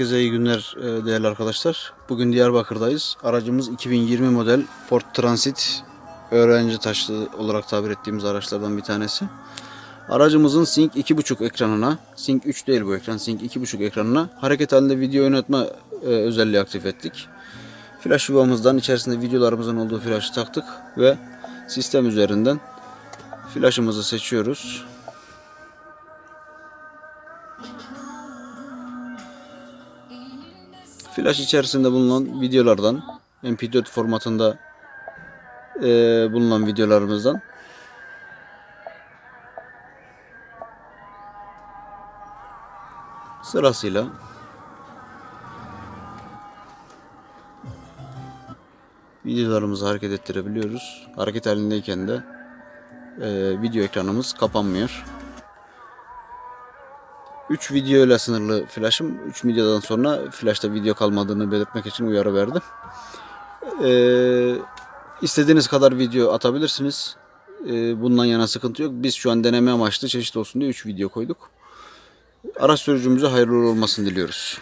Herkese iyi günler e, değerli arkadaşlar. Bugün Diyarbakır'dayız. Aracımız 2020 model Ford Transit öğrenci taşlı olarak tabir ettiğimiz araçlardan bir tanesi. Aracımızın Sync 2.5 ekranına, Sync 3 değil bu ekran, Sync 2.5 ekranına hareket halinde video oynatma e, özelliği aktif ettik. Flash yuvamızdan içerisinde videolarımızın olduğu flaşı taktık ve sistem üzerinden flashımızı seçiyoruz. Flash içerisinde bulunan videolardan MP4 formatında eee, bulunan videolarımızdan sırasıyla videolarımızı hareket ettirebiliyoruz. Hareket halindeyken de eee, video ekranımız kapanmıyor. 3 video ile sınırlı flash'ım. 3 videodan sonra flash'ta video kalmadığını belirtmek için uyarı verdim. Ee, istediğiniz kadar video atabilirsiniz. Ee, bundan yana sıkıntı yok. Biz şu an deneme amaçlı çeşit olsun diye 3 video koyduk. Araç sürücümüze hayırlı olmasını diliyoruz.